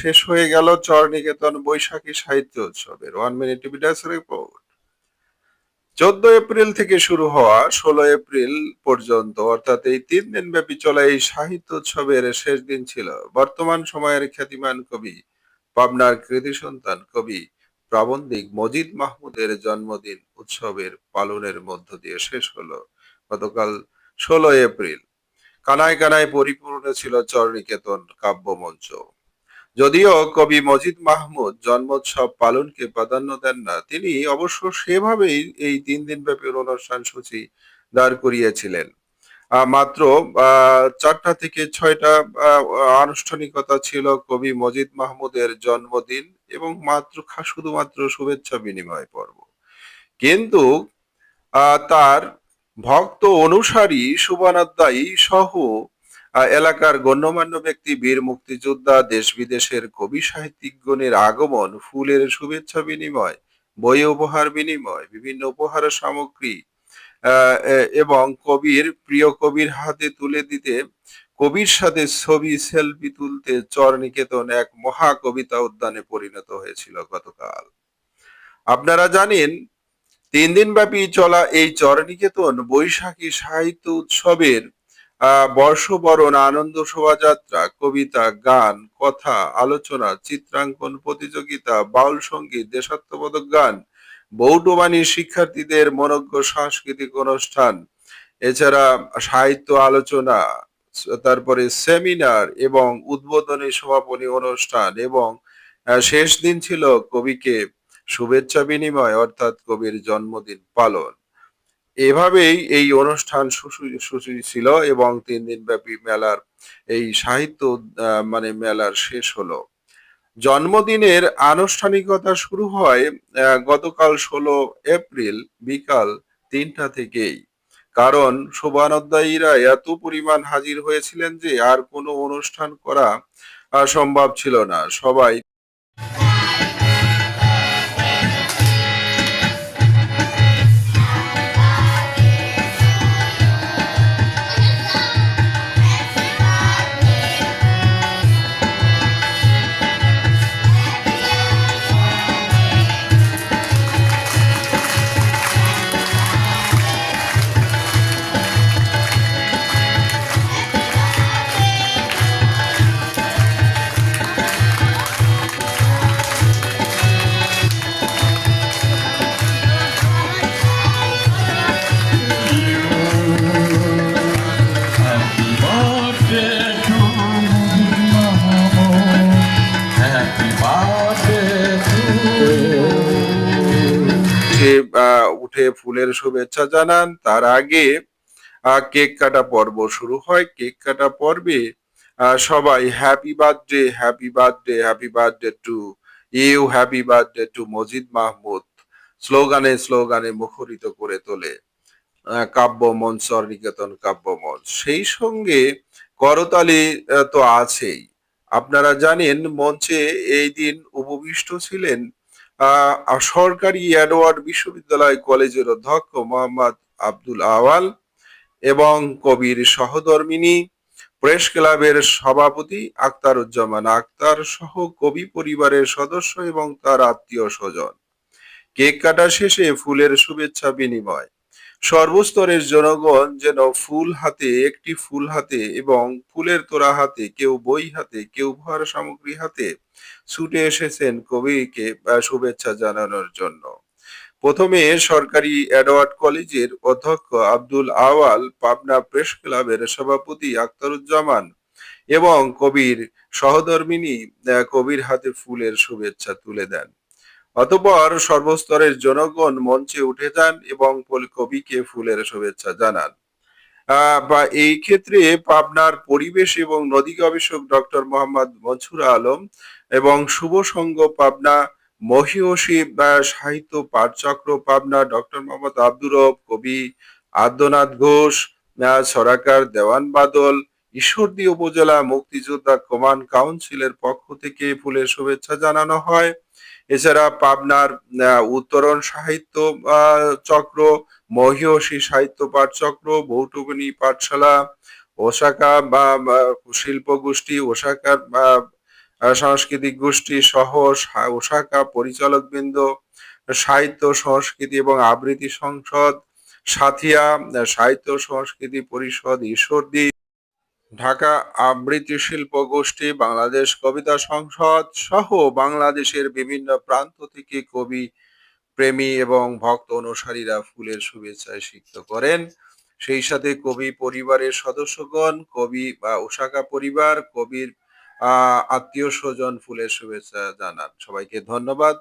শেষ হয়ে গেল চরনিকেতন বৈশাখী সাহিত্য উৎসবের ওয়ান মিনিট টিভিটাস রিপোর্ট চোদ্দ এপ্রিল থেকে শুরু হওয়া ষোলো এপ্রিল পর্যন্ত, অর্থাৎ এই তিন দিন ব্যাপী চলা এই সাহিত্য উৎসবের শেষ দিন ছিল। বর্তমান সময়ের খ্যাতিমান কবি পাবনার কৃতি সন্তান কবি প্রাবন্ধিক মজিদ মাহমুদের জন্মদিন উৎসবের পালনের মধ্য দিয়ে শেষ হলো গতকাল ষোলো এপ্রিল। কানায় কানায় পরিপূর্ণ ছিল চরনিকেতন কাব্যমঞ্চ। যদিও কবি মজিদ মাহমুদ জন্মোৎসব পালনকে প্রাধান্য দেন না, তিনি অবশ্য সেভাবেই এই তিন দিন ব্যাপী অনুষ্ঠান সূচি দাঁড় করিয়েছিলেন। মাত্র চারটা থেকে ছয়টা আনুষ্ঠানিকতা ছিল কবি মজিদ মাহমুদের জন্মদিন এবং মাত্র শুধুমাত্র শুভেচ্ছা বিনিময় পর্ব। কিন্তু তার ভক্ত অনুসারী শুভানাধ্যায়ী সহ এলাকার গণ্যমান্য ব্যক্তি, বীর মুক্তিযোদ্ধা দেশ বিদেশের কবি সাহিত্যিকগণের আগমন, ফুলের শুভেচ্ছা বিনিময়, বই উপহার বিনিময়, বিভিন্ন উপহার সামগ্রী এবং কবির, প্রিয় কবির হাতে তুলে দিতে, কবির সাথে ছবি, সেলফি তুলতে চরনিকেতন এক মহা কবিতা উদ্যানে পরিণত হয়েছিল গতকাল। আপনারা জানেন, তিন দিন ব্যাপী চলা এই চরনিকেতন বৈশাখী সাহিত্য উৎসবের বর্ষবরণ, আনন্দ শোভাযাত্রা, কবিতা, গান, কথা, আলোচনা, চিত্রাঙ্কন, প্রতিযোগিতা, বাউল সংগীত, দেশাত্মবোধক গান বৌটবাণীর শিক্ষার্থীদের মনজ্ঞ সাংস্কৃতিক অনুষ্ঠান, এছাড়া সাহিত্য আলোচনা তারপরে সেমিনার এবং উদ্বোধনী সমাপনী অনুষ্ঠান এবং শেষ দিন ছিল কবিকে শুভেচ্ছা বিনিময়, অর্থাৎ কবির জন্মদিন পালন। এভাবেই এই অনুষ্ঠান সূচি ছিল এবং তিন দিন ব্যাপী মেলার এই সাহিত্য মানে মেলার শেষ হলো। জন্মদিনের আনুষ্ঠানিকতা শুরু হয় গতকাল ষোলো এপ্রিল বিকাল তিনটা থেকেই। কারণ শোভানোদ্দায়ীরা এত পরিমাণ হাজির হয়েছিলেন যে আর কোনো অনুষ্ঠান করা সম্ভব ছিল না। সবাই উঠে উঠে ফুলের শুভেচ্ছা জানান। তার আগে কেক কাটা পর্ব শুরু হয়। কেক কাটা পর্বে সবাই happy birthday happy birthday happy birthday to you happy birthday to Majid Mahmud. স্লোগানে স্লোগানে মুখরিত করে তোলে কাব্য মঞ্চ নিকেতন কাব্য মঞ্চ। সেই সঙ্গে করতালি তো আছেই। আপনারা জানেন মঞ্চে এই দিন উপবিষ্ট ছিলেন সরকারি এডওয়ার্ড বিশ্ববিদ্যালয় কলেজের অধ্যক্ষ মোহাম্মদ আব্দুল আওয়াল এবং কবির সহধর্মিনী, প্রেস ক্লাবের সভাপতি আক্তারুজ্জামান আক্তার সহ কবি পরিবারের সদস্য এবং তার আত্মীয় স্বজন। কেক কাটা শেষে ফুলের শুভেচ্ছা বিনিময়। সর্বস্তরের জনগণ যেন ফুল হাতে, একটি ফুল হাতে এবং ফুলের তোড়া হাতে, কেউ বই হাতে, কেউ উপহার সামগ্রী হাতে ছুটে এসেছেন কবিকে শুভেচ্ছা জানানোর জন্য। প্রথমে সরকারি অ্যাডওয়ার্ড কলেজের অধ্যক্ষ আব্দুল আওয়াল পাবনা প্রেস ক্লাবের সভাপতি আখতারুজ্জামান এবং কবির সহধর্মিনী কবির হাতে ফুলের শুভেচ্ছা তুলে দেন। অতঃপর সর্বস্তরের জনগণ মঞ্চে উঠে যান এবং কবিকে ফুলের শুভেচ্ছা জানান। বা এই ক্ষেত্রে পাবনার পরিবেশ এবং নদী গবেষক ডক্টর মোহাম্মদ মনসুর আলম এবং শুভ সংঘ পাবনা মহিষী সাহিত্য পাঠচক্র পাবনা ডক্টর মোহাম্মদ আব্দুর কবি আদ্যনাথ ঘোষ সরাকার দেওয়ান বাদল, ঈশ্বরদী উপজেলা মুক্তিযোদ্ধা কমান্ড কাউন্সিলের পক্ষ থেকে ফুলের শুভেচ্ছা জানানো হয়। এছাড়া পাবনার উত্তরণ সাহিত্য চক্র মহিষী সাহিত্য পাঠ চক্র বৌটুবনী পাঠশালা ওসাকা বা শিল্প গোষ্ঠী ওসাকার সাংস্কৃতিক গোষ্ঠী সহ ওসাকা পরিচালক বৃন্দ সাহিত্য সংস্কৃতি এবং আবৃত্তি সংসদ, সাথিয়া, সাহিত্য সংস্কৃতি পরিষদ, ঈশ্বরদী ঢাকা আবৃত্তি শিল্প গোষ্ঠী, বাংলাদেশ কবিতা সংসদ সহ বাংলাদেশের বিভিন্ন প্রান্ত থেকে কবি, প্রেমী এবং ভক্ত অনুসারীরা ফুলের শুভেচ্ছায় সিক্ত করেন। সেই সাথে কবি পরিবারের সদস্যগণ, কবি বা ওসাকা পরিবার, কবির আত্মীয় স্বজন ফুলের শুভেচ্ছা জানান। সবাইকে ধন্যবাদ।